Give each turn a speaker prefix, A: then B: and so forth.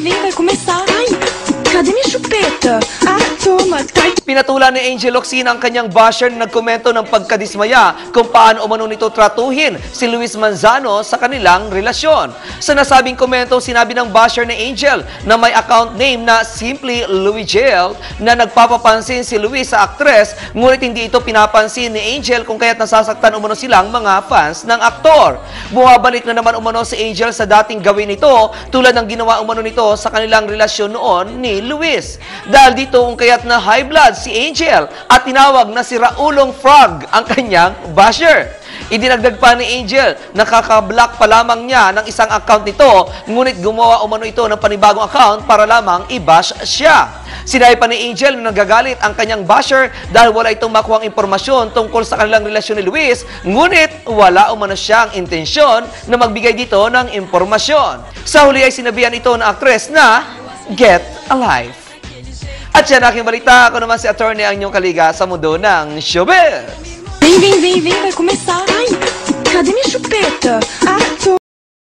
A: vem, vem, vai começar. Ai, cadê minha chupeta?
B: Pinatula ni Angel Oxina ang kanyang basher na nagkomento ng pagkadismaya kung paano umano nito tratuhin si Luis Manzano sa kanilang relasyon. Sa nasabing komento, sinabi ng basher ni Angel na may account name na Simply Louis Jail na nagpapapansin si Luis sa aktres ngunit hindi ito pinapansin ni Angel kung kaya't nasasaktan umano silang mga fans ng aktor. Bumabalik na naman umano si Angel sa dating gawin nito tulad ng ginawa umano nito sa kanilang relasyon noon ni Luis. Dahil dito kung kaya't na high blood si Angel at tinawag na si Raulong Frog ang kanyang basher. Idinagdag pa ni Angel, nakaka-block pa lamang niya ng isang account nito, ngunit gumawa umano ito ng panibagong account para lamang i-bash siya. Sinabi pa ni Angel na nagagalit ang kanyang basher dahil wala itong makuhang impormasyon tungkol sa kanilang relasyon ni Luis, ngunit wala umano siyang intensyon na magbigay dito ng impormasyon. Sa huli ay sinabihan ito ng aktres na, Get Alive. At yan aking balita. Ako naman si attorney ang inyong kaliga sa mundo ng showbiz.
A: Vem, vem, vem, vem, vai começar. Ai, cadê minha chupeta?